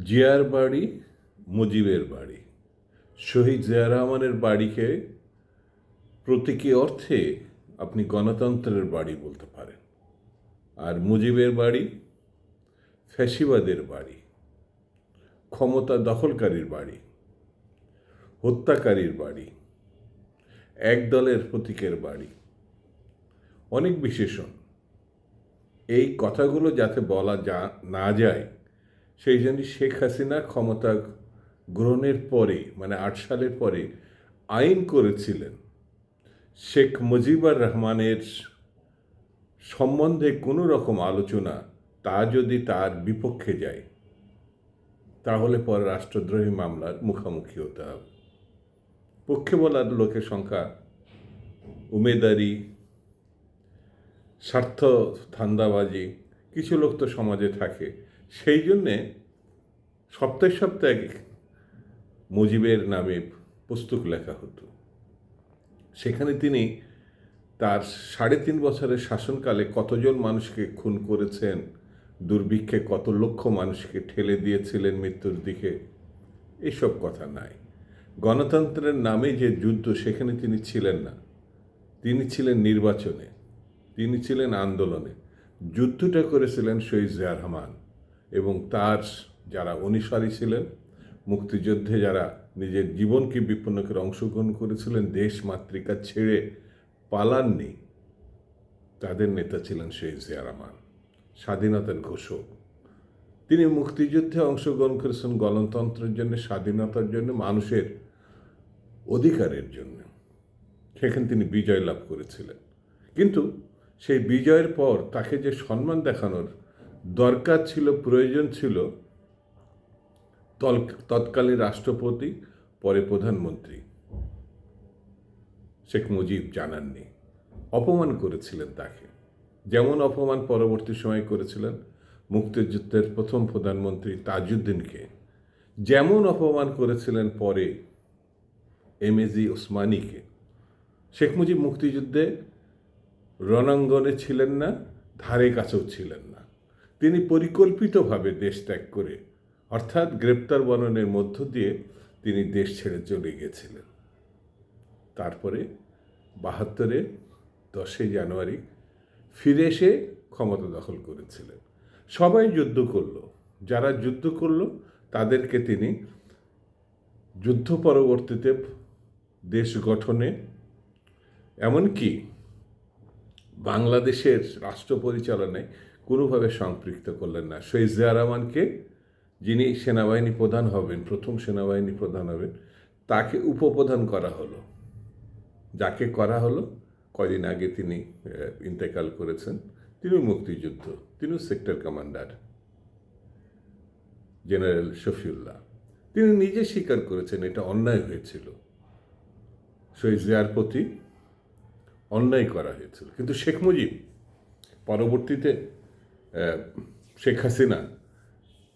জিয়ার বাড়ি, মুজিবের বাড়ি। শহীদ জিয়া রহমানের বাড়িকে প্রতীকী অর্থে আপনি গণতন্ত্রের বাড়ি বলতে পারেন। আর মুজিবের বাড়ি ফ্যাসিবাদের বাড়ি, ক্ষমতা দখলকারীর বাড়ি, হত্যাকারীর বাড়ি, এক দলের প্রতীকের বাড়ি। অনেক বিশেষণ। এই কথাগুলো যাতে বলা যা, না যায় সেই জন্য শেখ হাসিনা ক্ষমতা গ্রহণের পরে মানে আট সালের পরে আইন করেছিলেন। শেখ মুজিবুর রহমানের সম্বন্ধে কোনো রকম আলোচনা তা যদি তার বিপক্ষে যায়, তাহলে পরে রাষ্ট্রদ্রোহী মামলার মুখোমুখি হতে হবে। পক্ষে বলার লোকের সংখ্যা, উমেদারি, স্বার্থ ধান্দাবাজি, কিছু লোক তো সমাজে থাকে। সেই জন্যে সপ্তাহে সপ্তাহে মুজিবের নামে পুস্তক লেখা হতো। সেখানে তিনি তার সাড়ে তিন বছরের শাসনকালে কতজন মানুষকে খুন করেছেন, দুর্ভিক্ষে কত লক্ষ মানুষকে ঠেলে দিয়েছিলেন মৃত্যুর দিকে, এসব কথা নাই। গণতন্ত্রের নামে যে যুদ্ধ সেখানে তিনি ছিলেন না। তিনি ছিলেন নির্বাচনে, তিনি ছিলেন আন্দোলনে। যুদ্ধটা করেছিলেন শহীদ জিয়া রহমান। এবং তার যারা অনুসারী ছিলেন, মুক্তিযুদ্ধে যারা নিজের জীবনকে বিপন্ন করে অংশগ্রহণ করেছিলেন, দেশ মাতৃকা ছেড়ে পালাননি, তাদের নেতা ছিলেন শহীদ জিয়া রহমান। স্বাধীনতার ঘোষক। তিনি মুক্তিযুদ্ধে অংশগ্রহণ করেছেন গণতন্ত্রের জন্য, স্বাধীনতার জন্য, মানুষের অধিকারের জন্য। সেখানে তিনি বিজয় লাভ করেছিলেন। কিন্তু সেই বিজয়ের পর তাকে যে সম্মান দেখানোর দরকার ছিল, প্রয়োজন ছিল তৎকালীন রাষ্ট্রপতি, পরে প্রধানমন্ত্রী। শেখ মুজিব জানাননি। অপমান করেছিলেন তাকে। যেমন অপমান পরবর্তী সময় করেছিলেন মুক্তিযুদ্ধের প্রথম প্রধানমন্ত্রী তাজউদ্দিনকে। যেমন অপমান করেছিলেন পরে এমএজি ওসমানীকে। শেখ মুজিব মুক্তিযুদ্ধে রণাঙ্গনে ছিলেন না, ধারে কাছেও ছিলেন না। তিনি পরিকল্পিতভাবে দেশ ত্যাগ করে, অর্থাৎ গ্রেপ্তার বরণের মধ্য দিয়ে তিনি দেশ ছেড়ে চলে গিয়েছিলেন তারপরে বাহাত্তরে দশই জানুয়ারি ফিরে এসে ক্ষমতা দখল করেছিলেন। সবাই যুদ্ধ করল। যারা যুদ্ধ করল, তাদেরকে তিনি যুদ্ধ পরবর্তীতে দেশ গঠনে, এমনকি বাংলাদেশের রাষ্ট্র পরিচালনায় কোনোভাবে সম্পৃক্ত করলেন না। শহীদ রহমানকে যিনি সেনাবাহিনী প্রধান হবেন, প্রথম সেনাবাহিনী প্রধান হবেন, তাকে উপপ্রধান করা হলো। যাকে করা হলো, কয়দিন আগে তিনি ইন্তেকাল করেছেন। তিনি মুক্তিযুদ্ধ তিনিও সেক্টর কমান্ডার, জেনারেল শফিউল্লাহ। তিনি নিজে স্বীকার করেছেন এটা অন্যায় হয়েছিল। শহীদ জিয়ার প্রতি অন্যায় করা হয়েছিল। কিন্তু শেখ মুজিব পরবর্তীতে শেখ হাসিনা,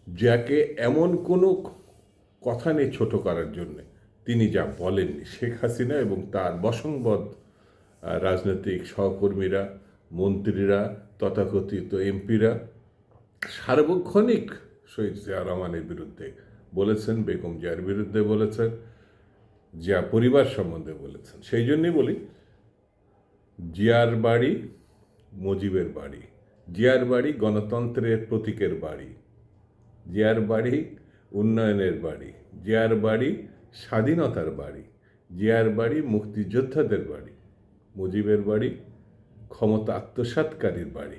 যাকে এমন কোনো কথা নেই ছোট করার জন্যে তিনি যা বলেননি, শেখ হাসিনা এবং তার বসংবদ রাজনৈতিক সহকর্মীরা, মন্ত্রীরা, তথাকথিত এমপিরা, সার্বক্ষণিক শহীদ জিয়া রহমানের বিরুদ্ধে বলেছেন, বেগম জিয়ার বিরুদ্ধে বলেছেন, জিয়া পরিবার সম্বন্ধে বলেছেন। সেই জন্যই বলি, জিয়ার বাড়ি মুজিবের বাড়ি। জিয়ার বাড়ি গণতন্ত্রের প্রতীকের বাড়ি। জিয়ার বাড়ি উন্নয়নের বাড়ি। জিয়ার বাড়ি স্বাধীনতার বাড়ি। জিয়ার বাড়ি মুক্তিযোদ্ধাদের বাড়ি। মুজিবের বাড়ি ক্ষমতা আত্মসাৎকারীর বাড়ি।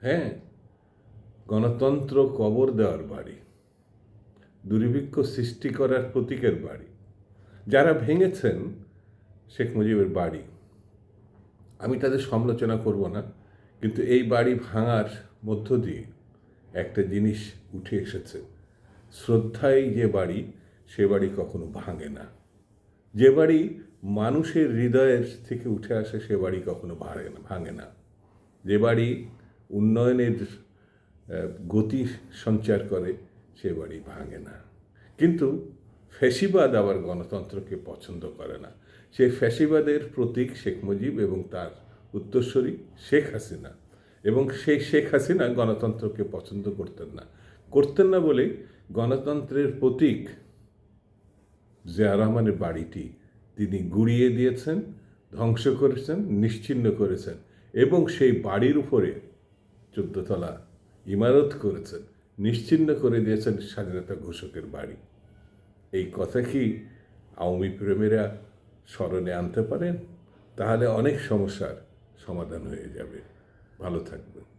হ্যাঁ গণতন্ত্র কবর দেওয়ার বাড়ি। দুর্ভিক্ষ সৃষ্টি করার প্রতীকের বাড়ি। যারা ভেঙেছেন শেখ মুজিবের বাড়ি। আমি তাদের সমালোচনা করব না। কিন্তু এই বাড়ি ভাঙার মধ্য দিয়ে একটা জিনিস উঠে এসেছে। শ্রদ্ধায় যে বাড়ি, সে বাড়ি কখনো ভাঙে না। যে বাড়ি মানুষের হৃদয়ের থেকে উঠে আসে, সে বাড়ি কখনো ভাঙে না ভাঙে না। যে বাড়ি উন্নয়নের গতি সঞ্চার করে, সে বাড়ি ভাঙে না। কিন্তু ফ্যাসিবাদ আবার গণতন্ত্রকে পছন্দ করে না। সেই ফ্যাসিবাদের প্রতীক শেখ মুজিব এবং তার উত্তরসূরি শেখ হাসিনা। এবং সেই শেখ হাসিনা গণতন্ত্রকে পছন্দ করতেন না। করতেন না বলে গণতন্ত্রের প্রতীক জিয়া রহমানের বাড়িটি তিনি গুড়িয়ে দিয়েছেন, ধ্বংস করেছেন নিশ্চিহ্ন করেছেন এবং সেই বাড়ির উপরে চোদ্দতলা ইমারত করেছেন নিশ্চিহ্ন করে দিয়েছেন স্বাধীনতা ঘোষকের বাড়ি। এই কথা কি আওয়ামী প্রেমীরা স্মরণে আনতে পারেন? তাহলে অনেক সমস্যার সমাধান হয়ে যাবে। ভালো থাকবেন।